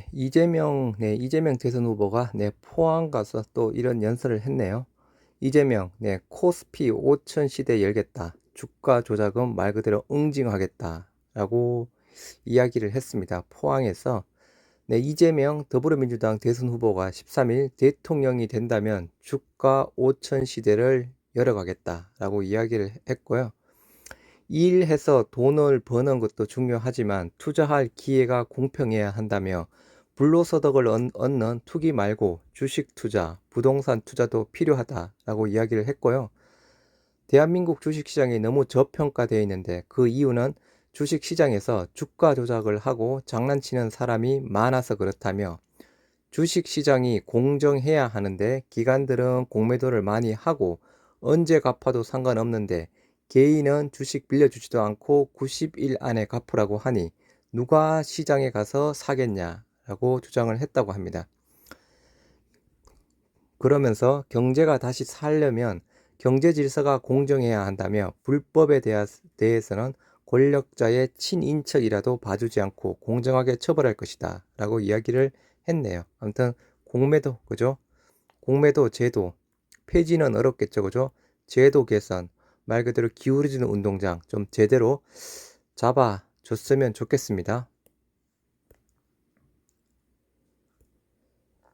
네, 이재명, 네, 이재명 대선 후보가 네, 포항 가서 또 이런 연설을 했네요. 이재명, 네, 코스피 5천 시대 열겠다. 주가 조작은 말 그대로 응징하겠다. 라고 이야기를 했습니다. 포항에서 네, 이재명 더불어민주당 대선 후보가 13일 대통령이 된다면 주가 5천 시대를 열어가겠다 라고 이야기를 했고요. 일해서 돈을 버는 것도 중요하지만 투자할 기회가 공평해야 한다며 불로소득을 얻는 투기 말고 주식 투자, 부동산 투자도 필요하다라고 이야기를 했고요. 대한민국 주식시장이 너무 저평가되어 있는데 그 이유는 주식시장에서 주가 조작을 하고 장난치는 사람이 많아서 그렇다며 주식시장이 공정해야 하는데 기관들은 공매도를 많이 하고 언제 갚아도 상관없는데 개인은 주식 빌려주지도 않고 90일 안에 갚으라고 하니 누가 시장에 가서 사겠냐 라고 주장을 했다고 합니다. 그러면서 경제가 다시 살려면 경제 질서가 공정해야 한다며 불법에 대해서는 권력자의 친인척이라도 봐주지 않고 공정하게 처벌할 것이다 라고 이야기를 했네요. 아무튼 공매도 그죠? 공매도 제도 폐지는 어렵겠죠 그죠? 제도 개선 말 그대로 기울어지는 운동장 좀 제대로 잡아줬으면 좋겠습니다.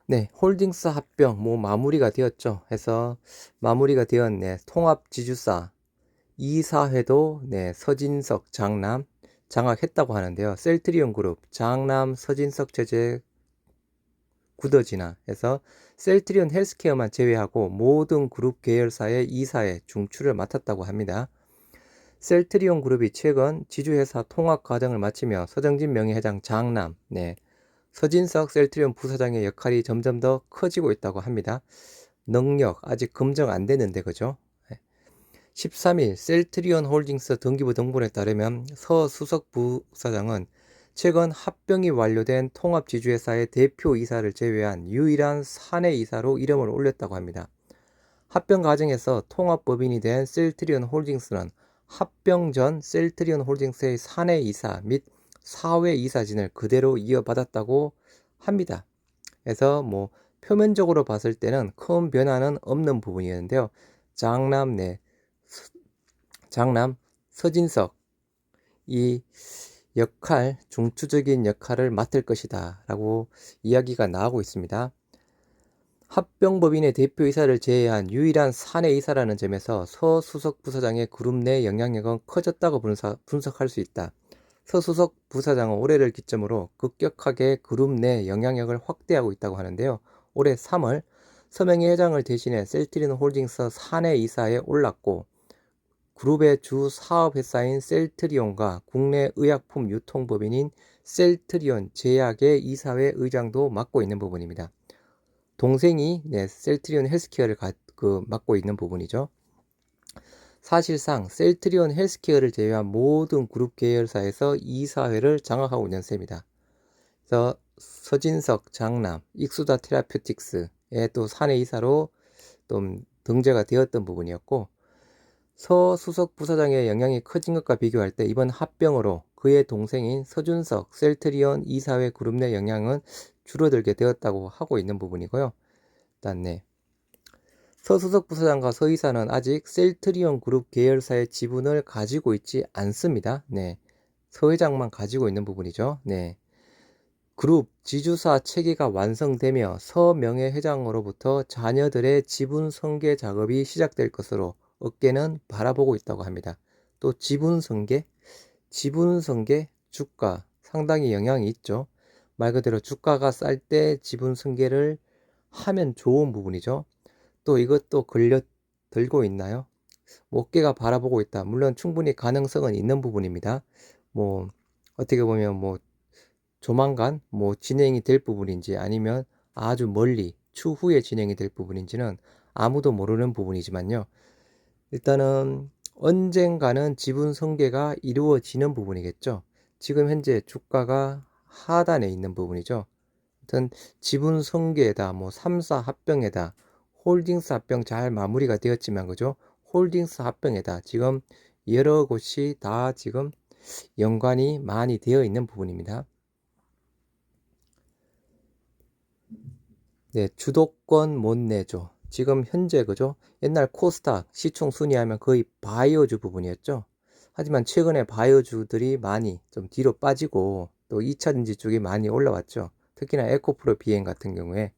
네, 홀딩스 합병 뭐 마무리가 되었죠. 해서 마무리가 되었네. 통합 지주사 이사회도 네, 서진석 장남 장악했다고 하는데요. 셀트리온 그룹 장남 서진석 제재 굳어지나 해서 셀트리온 헬스케어만 제외하고 모든 그룹 계열사의 이사에 중추를 맡았다고 합니다. 셀트리온 그룹이 최근 지주회사 통합 과정을 마치며 서정진 명예회장 장남, 네, 서진석 셀트리온 부사장의 역할이 점점 더 커지고 있다고 합니다. 능력 아직 검증 안 되는데 그죠? 13일 셀트리온 홀딩스 등기부 등본에 따르면 서 수석 부사장은 최근 합병이 완료된 통합지주회사의 대표 이사를 제외한 유일한 사내 이사로 이름을 올렸다고 합니다. 합병 과정에서 통합법인이 된 셀트리온 홀딩스는 합병 전 셀트리온 홀딩스의 사내 이사 및 사회 이사진을 그대로 이어받았다고 합니다. 그래서 뭐 표면적으로 봤을 때는 큰 변화는 없는 부분이었는데요. 장남 내 장남 서진석 이 역할, 중추적인 역할을 맡을 것이다 라고 이야기가 나오고 있습니다. 합병법인의 대표이사를 제외한 유일한 사내 이사라는 점에서 서수석 부사장의 그룹 내 영향력은 커졌다고 분석, 할수 있다. 서수석 부사장은 올해를 기점으로 급격하게 그룹 내 영향력을 확대하고 있다고 하는데요. 올해 3월 서명희 회장을 대신해 셀트리온 홀딩스 사내 이사에 올랐고 그룹의 주 사업 회사인 셀트리온과 국내 의약품 유통법인인 셀트리온 제약의 이사회 의장도 맡고 있는 부분입니다. 동생이 네, 셀트리온 헬스케어를 가, 그, 맡고 있는 부분이죠. 사실상 셀트리온 헬스케어를 제외한 모든 그룹 계열사에서 이사회를 장악하고 있는 셈입니다. 그래서 서진석, 장남, 익수다 테라퓨틱스의 또 사내 이사로 좀 등재가 되었던 부분이었고 서 수석 부사장의 영향이 커진 것과 비교할 때 이번 합병으로 그의 동생인 서준석 셀트리온 이사회 그룹 내 영향은 줄어들게 되었다고 하고 있는 부분이고요. 일단 네. 서수석 부사장과 서이사는 아직 셀트리온 그룹 계열사의 지분을 가지고 있지 않습니다. 네. 서 회장만 가지고 있는 부분이죠. 네. 그룹 지주사 체계가 완성되며 서 명예 회장으로부터 자녀들의 지분 성계 작업이 시작될 것으로 어깨는 바라보고 있다고 합니다. 또 지분 성계, 지분 성계 주가 상당히 영향이 있죠. 말 그대로 주가가 쌀 때 지분 승계를 하면 좋은 부분이죠. 또 이것도 걸려 들고 있나요? 뭐 어깨가 바라보고 있다. 물론 충분히 가능성은 있는 부분입니다. 뭐 어떻게 보면 뭐 조만간 뭐 진행이 될 부분인지 아니면 아주 멀리 추후에 진행이 될 부분인지는 아무도 모르는 부분이지만요. 일단은 언젠가는 지분 성계가 이루어지는 부분이겠죠. 지금 현재 주가가 하단에 있는 부분이죠. 아무튼 지분 성계에다 뭐 3사 합병에다 홀딩스 합병 잘 마무리가 되었지만 그죠? 홀딩스 합병에다 지금 여러 곳이 다 지금 연관이 많이 되어 있는 부분입니다. 네, 주도권 못 내죠. 지금 현재 그죠? 옛날 코스닥 시총 순위하면 거의 바이오주 부분이었죠. 하지만 최근에 바이오주들이 많이 좀 뒤로 빠지고 또 2차전지 쪽이 많이 올라왔죠. 특히나 에코프로 비행 같은 경우에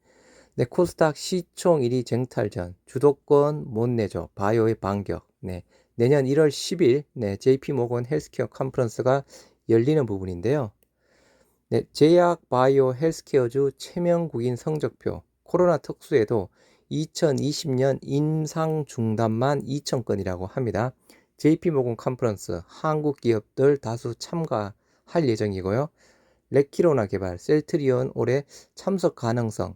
네, 코스닥 시총 1위 쟁탈전 주도권 못 내죠. 바이오의 반격. 네, 내년 1월 10일 네, JP 모건 헬스케어 컨퍼런스가 열리는 부분인데요. 네, 제약 바이오 헬스케어주 체면국인 성적표 코로나 특수에도 2020년 임상 중단만 2,000건이라고 합니다. JP모건 컨퍼런스 한국 기업들 다수 참가할 예정이고요. 레키로나 개발, 셀트리온 올해 참석 가능성.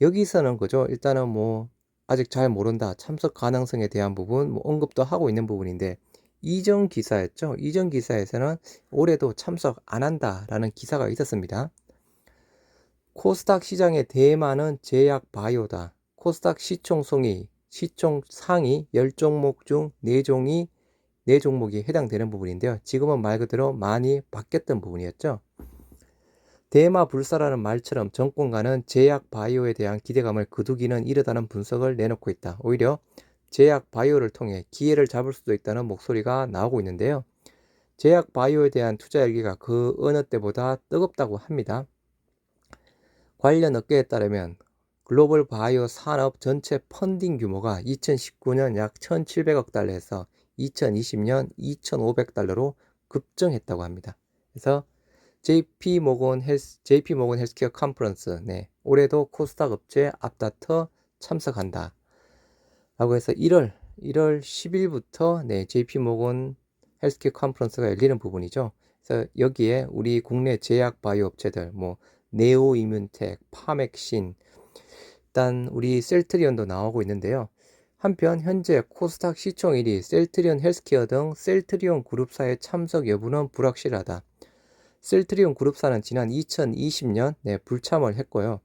여기서는 그죠. 일단은 뭐 아직 잘 모른다. 참석 가능성에 대한 부분 뭐 언급도 하고 있는 부분인데 이전 기사였죠. 이전 기사에서는 올해도 참석 안 한다라는 기사가 있었습니다. 코스닥 시장의 대만은 제약 바이오다. 코스닥 시총 송이, 시총 상위 10종목 중 4종이 4종목이 해당되는 부분인데요. 지금은 말 그대로 많이 바뀌었던 부분이었죠. 대마 불사라는 말처럼 정권가는 제약 바이오에 대한 기대감을 거두기는 이르다는 분석을 내놓고 있다. 오히려 제약 바이오를 통해 기회를 잡을 수도 있다는 목소리가 나오고 있는데요. 제약 바이오에 대한 투자 열기가 그 어느 때보다 뜨겁다고 합니다. 관련 업계에 따르면 글로벌 바이오 산업 전체 펀딩 규모가 2019년 약 1,700억 달러에서 2020년 2,500달러로 급증했다고 합니다. 그래서 JP 모건 헬스 JP 모건 헬스케어 컨퍼런스 네, 올해도 코스닥 업체 앞다퉈 참석한다. 라고 해서 1월 1월 10일부터 네, JP 모건 헬스케어 컨퍼런스가 열리는 부분이죠. 그래서 여기에 우리 국내 제약 바이오 업체들 뭐 네오 이뮨텍, 파맥신 일단 우리 셀트리온도 나오고 있는데요. 한편 현재 코스닥 시총 1위 셀트리온 헬스케어 등 셀트리온 그룹사의 참석 여부는 불확실하다. 셀트리온 그룹사는 지난 2020년 네, 불참을 했고요.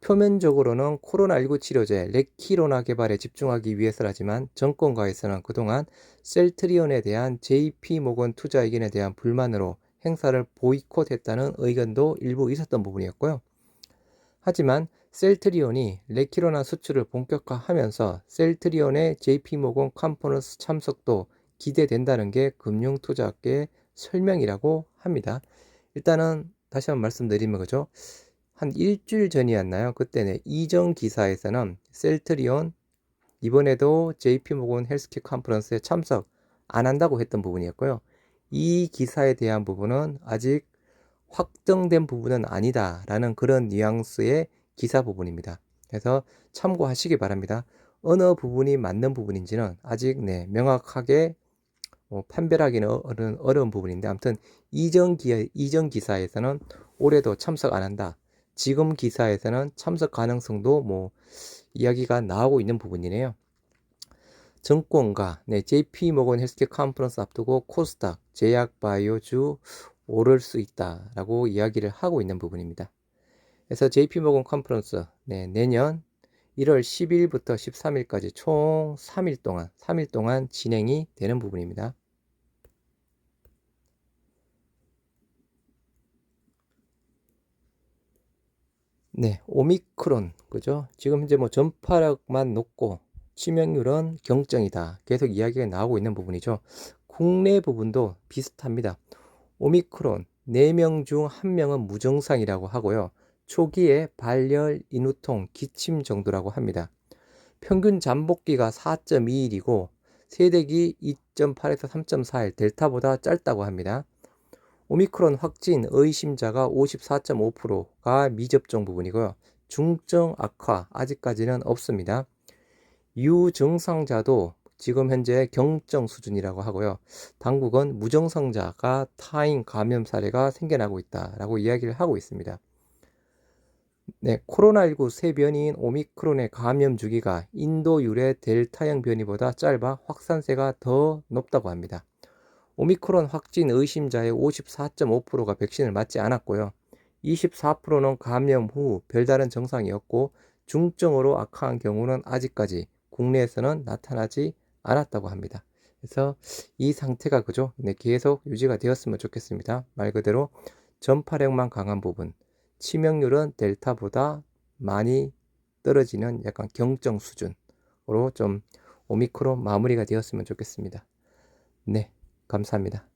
표면적으로는 코로나19 치료제 레키로나 개발에 집중하기 위해서라지만 정권가에서는 그동안 셀트리온에 대한 JP 모건 투자 의견에 대한 불만으로 행사를 보이콧했다는 의견도 일부 있었던 부분이었고요. 하지만 셀트리온이 레키로나 수출을 본격화하면서 셀트리온의 JP 모건 컨퍼런스 참석도 기대된다는 게 금융 투자계의 설명이라고 합니다. 일단은 다시 한번 말씀드리면 그죠? 한 일주일 전이었나요? 그때는 이전 기사에서는 셀트리온 이번에도 JP모건 헬스케어 컨퍼런스에 참석 안 한다고 했던 부분이었고요. 이 기사에 대한 부분은 아직 확정된 부분은 아니다라는 그런 뉘앙스의 기사 부분입니다. 그래서 참고하시기 바랍니다. 어느 부분이 맞는 부분인지는 아직 네, 명확하게 어, 판별하기는 어려운, 어려운 부분인데 아무튼 이전 기 이전 기사에서는 올해도 참석 안 한다. 지금 기사에서는 참석 가능성도 뭐 이야기가 나오고 있는 부분이네요. 증권가, 네, JP 모건 헬스케어 컨퍼런스 앞두고 코스닥, 제약 바이오주 오를 수 있다라고 이야기를 하고 있는 부분입니다. 그래서 JP 모건 컨퍼런스 네, 내년 1월 10일부터 13일까지 총 3일 동안 3일 동안 진행이 되는 부분입니다. 네, 오미크론 그죠? 지금 현재 뭐 전파력만 높고 치명률은 경증이다. 계속 이야기가 나오고 있는 부분이죠. 국내 부분도 비슷합니다. 오미크론 4명 중 1명은 무증상이라고 하고요. 초기에 발열, 인후통, 기침 정도라고 합니다. 평균 잠복기가 4.2일이고 세대기 2.8에서 3.4일 델타보다 짧다고 합니다. 오미크론 확진 의심자가 54.5%가 미접종 부분이고요. 중증 악화 아직까지는 없습니다. 유증상자도 지금 현재 경증 수준이라고 하고요. 당국은 무증상자가 타인 감염 사례가 생겨나고 있다라고 이야기를 하고 있습니다. 네, 코로나19 새 변이인 오미크론의 감염 주기가 인도 유래 델타형 변이보다 짧아 확산세가 더 높다고 합니다. 오미크론 확진 의심자의 54.5%가 백신을 맞지 않았고요. 24%는 감염 후 별다른 증상이었고 중증으로 악화한 경우는 아직까지 국내에서는 나타나지 않았다고 합니다. 그래서 이 상태가 그죠? 네, 계속 유지가 되었으면 좋겠습니다. 말 그대로 전파력만 강한 부분, 치명률은 델타보다 많이 떨어지는 약간 경정 수준으로 좀 오미크론 마무리가 되었으면 좋겠습니다. 네, 감사합니다.